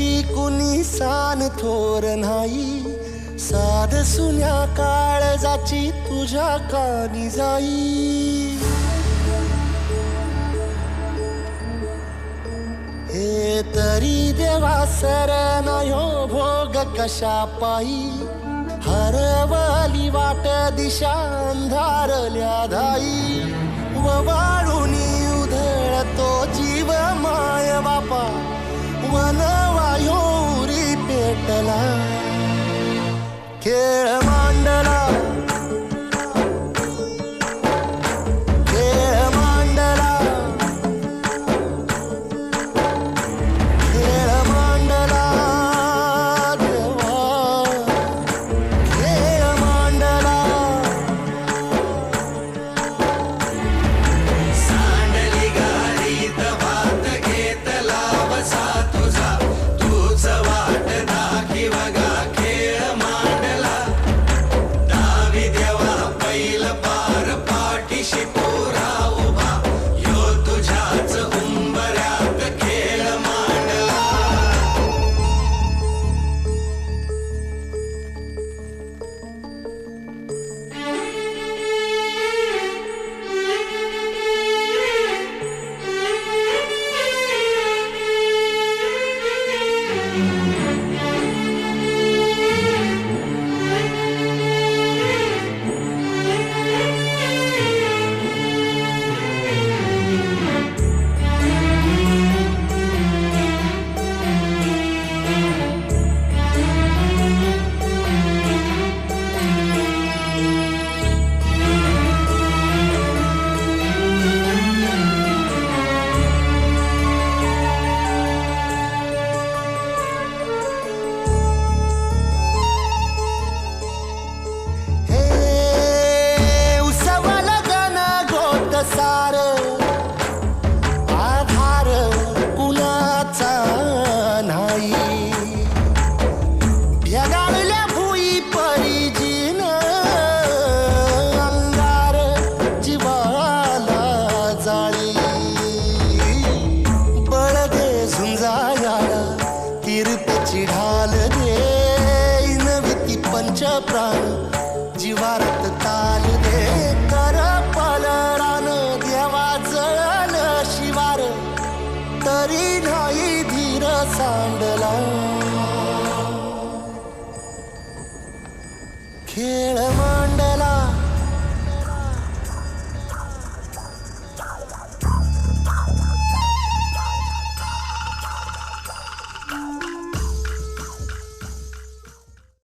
तुझ्याविषयी कुणी सान थोर नाही. साध सुन्या काळजाची तुझ्या कानी जाई. हे तरी देवा सर नयो भोग कशा पायी. हरवली वाट दिशा अंधारल्या धाई नविती पंच प्राण जीवारत ताल दे. कर पलरान देवा जळल शिवार. तरी नाही धीर सांडला. खेळ